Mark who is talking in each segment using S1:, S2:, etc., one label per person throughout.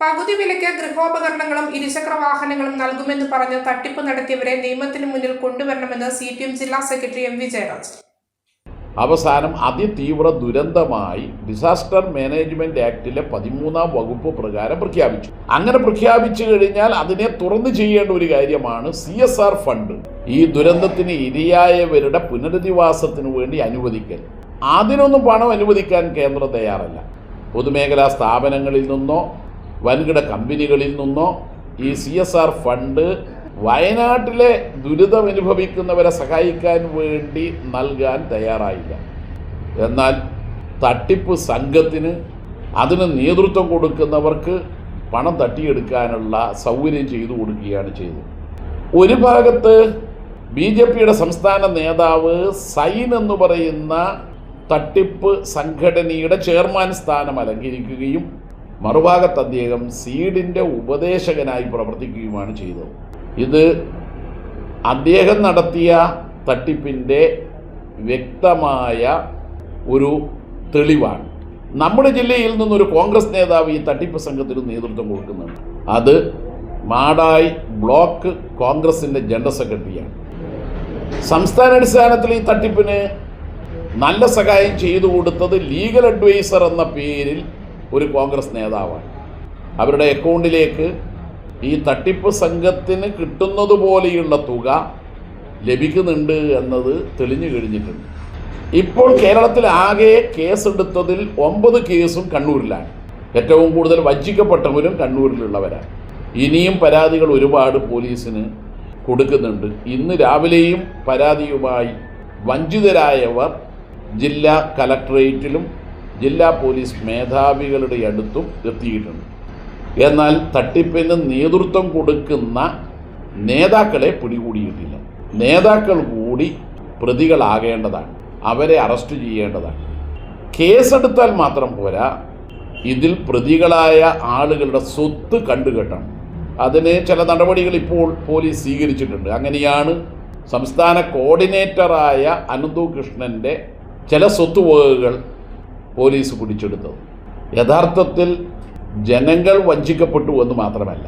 S1: പകുതി വിലയ്ക്ക് ഗൃഹോപകരണങ്ങളും ഇരുചക്ര വാഹനങ്ങളും നൽകുമെന്ന് പറഞ്ഞ് തട്ടിപ്പ് നടത്തിയവരെ നിയമത്തിന് മുന്നിൽ കൊണ്ടുവരണമെന്ന് സി പി എം ജില്ലാ സെക്രട്ടറി എം വി ജയരാജ്
S2: അവസാനം അതിതീവ്ര ദുരന്തമായി ഡിസാസ്റ്റർ മാനേജ്മെന്റ് ആക്ടിലെ പതിമൂന്നാം വകുപ്പ് പ്രകാരം പ്രഖ്യാപിച്ചു. അങ്ങനെ പ്രഖ്യാപിച്ചു കഴിഞ്ഞാൽ അതിനെ തുറന്നു ചെയ്യേണ്ട ഒരു കാര്യമാണ് സി എസ് ആർ ഫണ്ട്. ഈ ദുരന്തത്തിന് ഇരയായവരുടെ പുനരധിവാസത്തിന് വേണ്ടി അനുവദിക്കൽ. അതിനൊന്നും പണം അനുവദിക്കാൻ കേന്ദ്രം തയ്യാറല്ല. പൊതുമേഖലാ സ്ഥാപനങ്ങളിൽ നിന്നോ വൻകിട കമ്പനികളിൽ നിന്നോ ഈ സി എസ് ആർ ഫണ്ട് വയനാട്ടിലെ ദുരിതമനുഭവിക്കുന്നവരെ സഹായിക്കാൻ വേണ്ടി നൽകാൻ തയ്യാറായില്ല. എന്നാൽ തട്ടിപ്പ് സംഘത്തിന് അതിന് നേതൃത്വം കൊടുക്കുന്നവർക്ക് പണം തട്ടിയെടുക്കാനുള്ള സൗകര്യം ചെയ്തു കൊടുക്കുകയാണ് ചെയ്തത്. ഒരു ഭാഗത്ത് ബി ജെ പിയുടെ സംസ്ഥാന നേതാവ് സൈൻ എന്ന് പറയുന്ന തട്ടിപ്പ് സംഘടനയുടെ ചെയർമാൻ സ്ഥാനം അലങ്കരിക്കുകയും മറുഭാഗത്ത് അദ്ദേഹം സീഡിന്റെ ഉപദേശകനായി പ്രവർത്തിക്കുകയുമാണ് ചെയ്തത്. ഇത് അദ്ദേഹം നടത്തിയ തട്ടിപ്പിന്റെ വ്യക്തമായ ഒരു തെളിവാണ്. നമ്മുടെ ജില്ലയിൽ നിന്നൊരു കോൺഗ്രസ് നേതാവ് ഈ തട്ടിപ്പ് സംഘത്തിന് നേതൃത്വം കൊടുക്കുന്നുണ്ട്. അത് മാടായി ബ്ലോക്ക് കോൺഗ്രസിന്റെ ജനറൽ സെക്രട്ടറിയാണ്. സംസ്ഥാനാടിസ്ഥാനത്തിൽ ഈ തട്ടിപ്പിന് നല്ല സഹായം ചെയ്തു കൊടുത്തത് ലീഗൽ അഡ്വൈസർ എന്ന പേരിൽ ഒരു കോൺഗ്രസ് നേതാവാണ്. അവരുടെ അക്കൗണ്ടിലേക്ക് ഈ തട്ടിപ്പ് സംഘത്തിന് കിട്ടുന്നത് പോലെയുള്ള തുക ലഭിക്കുന്നുണ്ട് എന്നത് തെളിഞ്ഞു കഴിഞ്ഞിട്ടുണ്ട്. ഇപ്പോൾ കേരളത്തിൽ ആകെ കേസെടുത്തതിൽ ഒമ്പത് കേസും കണ്ണൂരിലാണ്. ഏറ്റവും കൂടുതൽ വഞ്ചിക്കപ്പെട്ടവരും കണ്ണൂരിലുള്ളവരാണ്. ഇനിയും പരാതികൾ ഒരുപാട് പോലീസിന് കൊടുക്കുന്നുണ്ട്. ഇന്ന് രാവിലെയും പരാതിയുമായി വഞ്ചിതരായവർ ജില്ലാ കലക്ടറേറ്റിലും ജില്ലാ പോലീസ് മേധാവികളുടെ അടുത്തും എത്തിയിട്ടുണ്ട് എന്നാൽ തട്ടിപ്പിന് നേതൃത്വം കൊടുക്കുന്ന നേതാക്കളെ പിടികൂടിയിട്ടില്ല. നേതാക്കൾ കൂടി പ്രതികളാകേണ്ടതാണ്. അവരെ അറസ്റ്റ് ചെയ്യേണ്ടതാണ്. കേസെടുത്താൽ മാത്രം പോരാ. ഇതിൽ പ്രതികളായ ആളുകളുടെ സ്വത്ത് കണ്ടുകെട്ടണം. അതിന് ചില നടപടികൾ ഇപ്പോൾ പോലീസ് സ്വീകരിച്ചിട്ടുണ്ട്. അങ്ങനെയാണ് സംസ്ഥാന കോർഡിനേറ്ററായ അനന്തു കൃഷ്ണന്റെ ചില സ്വത്തുവകകൾ പോലീസ് പിടിച്ചെടുത്തത് യഥാർത്ഥത്തിൽ ജനങ്ങൾ വഞ്ചിക്കപ്പെട്ടു എന്ന് മാത്രമല്ല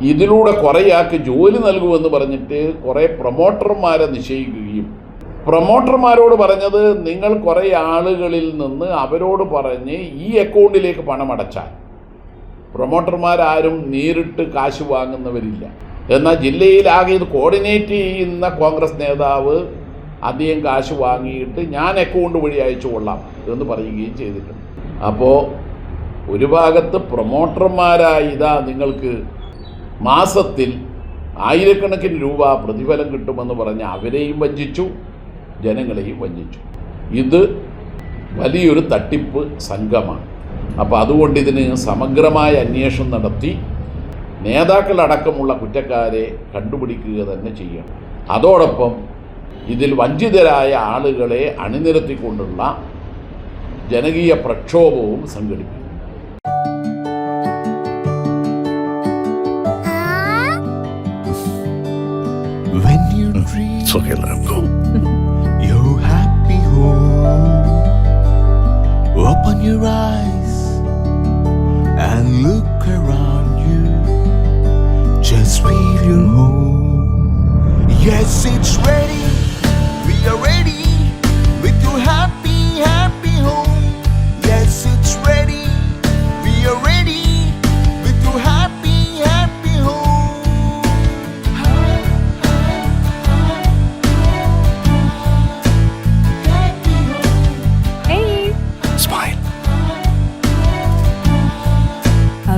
S2: ഇതിലൂടെ കുറേയാൾക്ക് ജോലി നൽകുമെന്ന് പറഞ്ഞിട്ട് കുറേ പ്രൊമോട്ടർമാരെ നിശ്ചയിക്കുകയും പ്രൊമോട്ടർമാരോട് പറഞ്ഞത് നിങ്ങൾ കുറേ ആളുകളിൽ നിന്ന് അവരോട് പറഞ്ഞ് ഈ അക്കൗണ്ടിലേക്ക് പണം അടച്ചാൽ. പ്രൊമോട്ടർമാരാരും നേരിട്ട് കാശ് വാങ്ങുന്നവരില്ല. എന്നാൽ ജില്ലയിലാകെ ഇത് കോർഡിനേറ്റ് ചെയ്യുന്ന കോൺഗ്രസ് നേതാവ് അധികം കാശ് വാങ്ങിയിട്ട് ഞാൻ അക്കൗണ്ട് വഴി അയച്ചു കൊള്ളാം എന്ന് പറയുകയും ചെയ്തിട്ടുണ്ട്. അപ്പോൾ ഒരു ഭാഗത്ത് പ്രൊമോട്ടർമാരായി ഇതാ നിങ്ങൾക്ക് മാസത്തിൽ ആയിരക്കണക്കിന് രൂപ പ്രതിഫലം കിട്ടുമെന്ന് പറഞ്ഞ് അവരെയും വഞ്ചിച്ചു ജനങ്ങളെയും വഞ്ചിച്ചു. ഇത് വലിയൊരു തട്ടിപ്പ് സംഘമാണ്. അപ്പോൾ അതുകൊണ്ട് ഇതിന് സമഗ്രമായ അന്വേഷണം നടത്തി നേതാക്കളടക്കമുള്ള കുറ്റക്കാരെ കണ്ടുപിടിക്കുക തന്നെ ചെയ്യണം. അതോടൊപ്പം ഇതിൽ വഞ്ചിതരായ ആളുകളെ അണിനിരത്തിക്കൊണ്ടുള്ള ജനകീയ പ്രക്ഷോഭവും സംഘടിപ്പിക്കും
S3: When you dream
S4: It's okay, let
S3: your happy home, open your eyes and look around